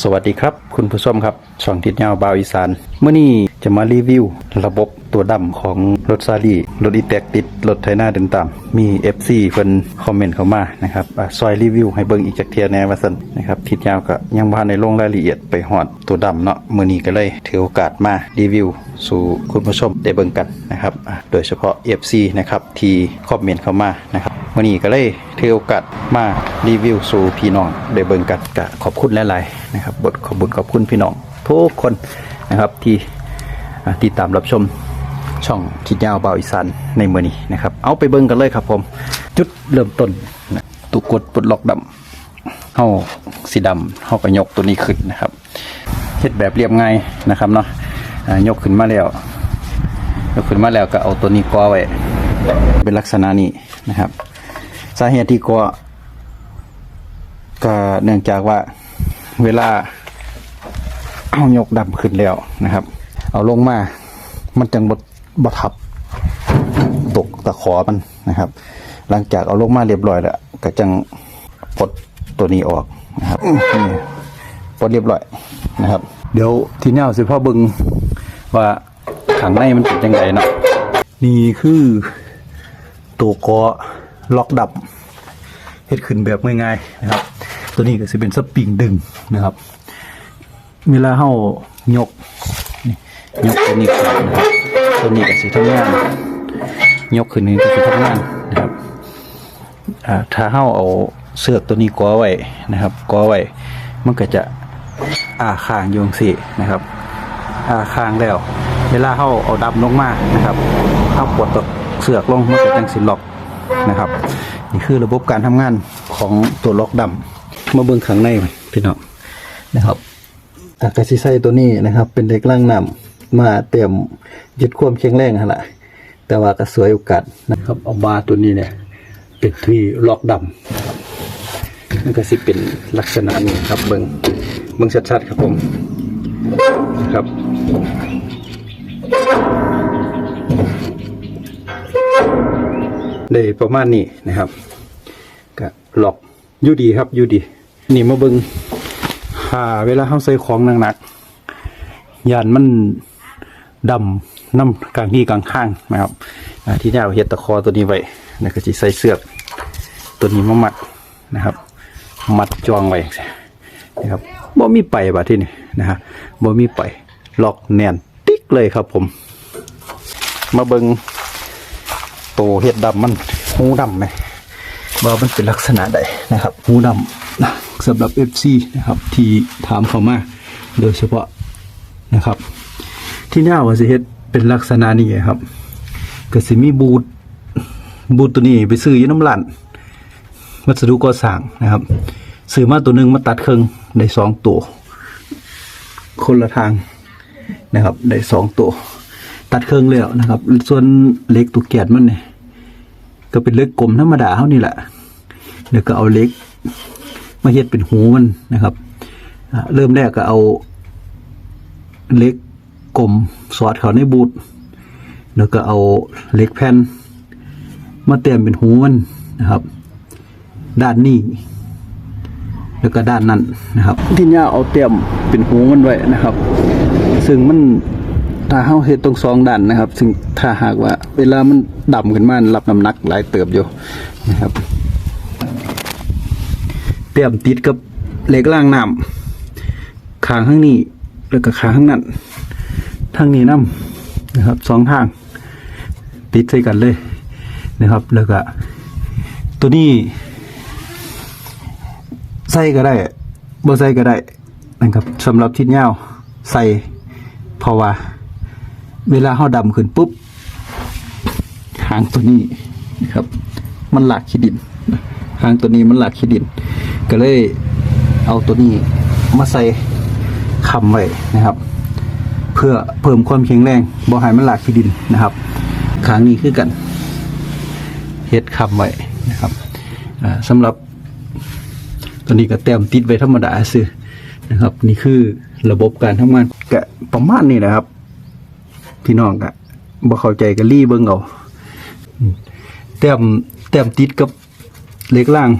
สวัสดีครับ คุณผู้ชมครับช่องทิศยาวบาวอีสานเมื่อนี้ จะมารีวิวระบบตัวดำของรถซารีรถอีแตกติดรถไถนาเดินตาม มี FC เพิ่นคอมเมนต์เข้ามานะครับอะซอยรีวิวให้เบิ่งอีกจักเทียแน่ว่าซั่นนะครับทิศยาวก็ยังบ่ทันได้ลงรายละเอียดไปฮอดตัวดำเนาะมื้อนี้ก็เลยถือโอกาสมารีวิว สู่คุณผู้ชมได้เบิ่งกันนะครับโดยเฉพาะ FC นะครับที่คอมเมนต์เข้ามานะครับวันนี้ก็เลยถือโอกาสมารีวิวสู่พี่น้องได้เบิ่งกันก็ขอบคุณหลายๆนะครับบทขอบคุญขอบคุณพี่น้องทุกคนนะครับที่ ติดตามรับชมช่องคิดยาวเบาอีสานในเมือนี้นะครับ เอาไปเบิ่งกันเลยครับผม จุดเริ่มต้นตุกดปลดล็อกดำเฮาสีดำเฮาก็ยกตัวนี้ขึ้นนะครับเฮ็ดแบบเรียบง่ายนะครับเนาะยกขึ้นมาแล้ว ยกขึ้นมาแล้วก็เอาตัวนี้กอไว้ เป็นลักษณะนี้นะครับ สาเหตุที่กอก็เนื่องจากว่าเวลาเอายกดำขึ้นแล้วนะครับ เอาลงมา มันจังบดบดทับ ตกตะขอมันนะครับ หลังจากเอาลงมาเรียบร้อยแล้วก็จังปลดตัวนี้ออกนะครับปลดเรียบร้อยนะครับ เดี๋ยวทีนี้เอาสิพ่อบึงว่าข้างในมันเป็นยังไงเนาะนี่คือตัวกอล็อกดับเฮ็ดขึ้นแบบง่ายๆนะครับ ตัวนี้ก็จะเป็นสปริงดึงนะครับ เวลาเฮายก ยกตัวนี้ขึ้นนะครับตัวนี้ก็สิทำงานยกขึ้นนี่ก็สิทำงานนะครับถ้าเฮาเอาเสือกตัวนี้กอไว้นะครับกอไว้มันก็จะอาข้างโยจั่งสินะครับอาข้างแล้ว เวลาเฮาเอาดับลงมานะครับเฮาปลดตัวเสือกลงมันก็จังสิล็อกนะครับนี่คือระบบการทำงานของตัวล็อกดำมาเบิ่งข้างในพี่น้องนะครับอากาซิไซตัวนี้นะครับ เป็นเด็กล่างน้ำ มาเตรียมยึดความแข็งแรงหั่นล่ะแต่ว่าก็สวยโอกาสนะครับเอาบาตัวนี้เนี่ยเป็นที่ล็อกดำนะครับมันก็สิเป็นลักษณะนี้ครับเบิงเบิงชัดๆครับผมนะครับได้ประมาณนี้นะครับก็หลอกอยู่ดีครับอยู่ดี นี่มาเบิงหาเวลาเข้าใส่ของหนักๆยานมัน ดำน้ำกลางที่กลางข้างนะครับที่นี่เอาเห็ดตะคอตัวนี้ไว้แล้วก็จะใส่เสือกตัวนี้มามัดนะครับ มัดจองไว้นะครับบ่มีไปบาที่นี่นะฮะบ่มีไปล็อกแน่นติ๊กเลยครับผม มาเบิงตัวเห็ดดำมันหูดำไหมว่ามันเป็นลักษณะใดนะครับหูดำนะสำหรับ FC นะครับที่ถามเข้ามาโดยเฉพาะนะครับ ที่หน้าว่าสิเฮ็ดเป็นลักษณะนี้ครับก็สิมีบูทบูทตัวนี้ไปซื้อยี่น้ำลันวัสดุก่อสร้างนะครับซื้อมาตัวหนึ่งมาตัดเครื่องได้สองตัว คนละทางนะครับได้สองตัว ตัดเครื่องแล้วนะครับ ส่วนเล็กตัวแกนมันเนี่ยก็เป็นเล็กกลมธรรมดาเท่านี้แหละเดี๋ยวก็เอาเล็กมาเฮ็ดเป็นหูมันนะครับเริ่มแรกก็เอาเล็ก กลมสอดเข้าในบูทแล้วก็เอาเหล็กแผ่นมาเตรียมเป็นหูมันนะครับ ด้านนี้ แล้วก็ด้านนั้นนะครับ ที่นี่เอาเตรียมเป็นหูมันไว้นะครับ ซึ่งมันถ้าเฮาเฮ็ดตรงสองด้านนะครับ ซึ่งถ้าหากว่า เวลามันดำขึ้นมารับน้ำหนักหลายเติบอยู่นะครับ เตรียมติดกับเหล็กล่างน้ำขางข้างนี้แล้วก็ขางข้างนั้นางนี้น้ำนะครับสองทาง ติดใส่กันเลยนะครับ แล้วก็ตัวนี้ใส่ก็ได้บ่ใส่ก็ได้นะครับสำหรับทิศยาวใส่เพราะว่า เวลาเฮาดำขึ้นปุ๊บหางตัวนี้นะครับ มันหลากขี้ดินหางตัวนี้มันหลากขี้ดิน ก็เลยเอาตัวนี้มาใส่คำไว้นะครับ พื่อเพิ่มความแข็งแรงบ่ให้มันหลากขี้ดินนะครับขางนี้คือกันเฮ็ดคำไว้นะครับอ่าสำหรับตัวนี้ก็เต็มติดไว้ธรรมดาซื้อนะครับ นี่คือระบบการทำงานกะประมาณนี้นะครับ พี่น้องกะบ่เข้าใจก็รีเบิ่งเอาอืมเต็มเต็มติดกับเล็กล่าง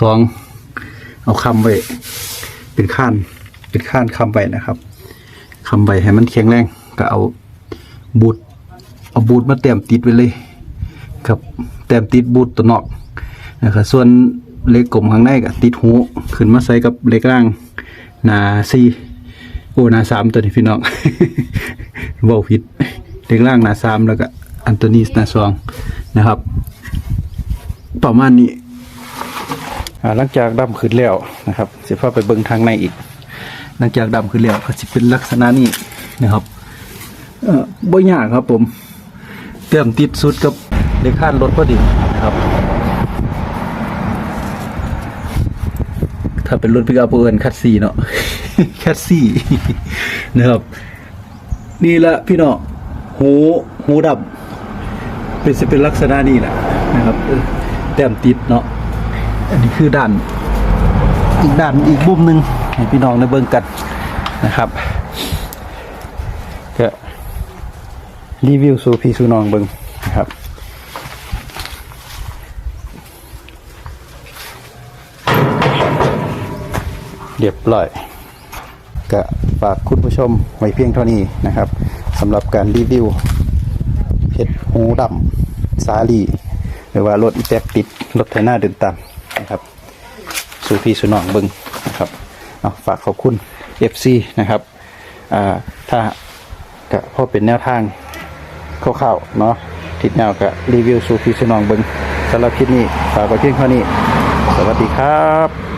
สองเอาคำไว้ เป็นขั้นเป็นขั้นคำใบนะครับ คำใบให้มันแข็งแรงก็เอาบูทเอาบูทมาเต็มติดไว้เลยครับแต้มติดบูทตัวนอกนะครับส่วนเล็กกลมข้างในก็ติดหูขึ้นมาใส่กับเล็กล่างหนาซีโอ้หนาสามตัวนี้พี่น้องเว้าผิดเล็กล่างหนาสามแล้วก็อันตัวนี้หนาสองนะครับ ประมาณนี้หลังจากดำขึ้นแล้วนะครับเสียพาไปเบิ่งทางในอีก หลังจากดำขึ้นแล้วก็จะเป็นลักษณะนี้นะครับเอ่อบ่ยากครับผมเตรียมติดสุดกับเลขข้านรถพอดีนะครับ ถ้าเป็นรถพิกอัพเอินคัดซีเนาะ คัดซีนะครับ นี่ละพี่เน้องหูหูดับ เป็นจะเป็นลักษณะนี้แหละนะครับเออแต้มติดเนาะ อันนี้คือด้าน อีกด้านอีกบุมหนึ่ง ให้พี่น้องได้เบิ่งกันนะครับก็รีวิวสู่พี่สู่น้องเบิงนะครับเรียบร้อยก็ฝากคุณผู้ชมไว้เพียงเท่านี้นะครับสำหรับการรีวิวเพชรหูดำสาลีหรือว่ารถอีแตกติดรถไถนาเดินตามนะครับ สู่พี่สู่น้องเบิงนะครับ ฝากขอบคุณ FC นะครับถ้าก็พอเป็นแนวทางคร่าวๆเนาะทิศแนวก็รีวิวสู่พี่สนองเบิงสำหรับคลิปนี้ฝากไว้เพียงเท่านี้ สวัสดีครับ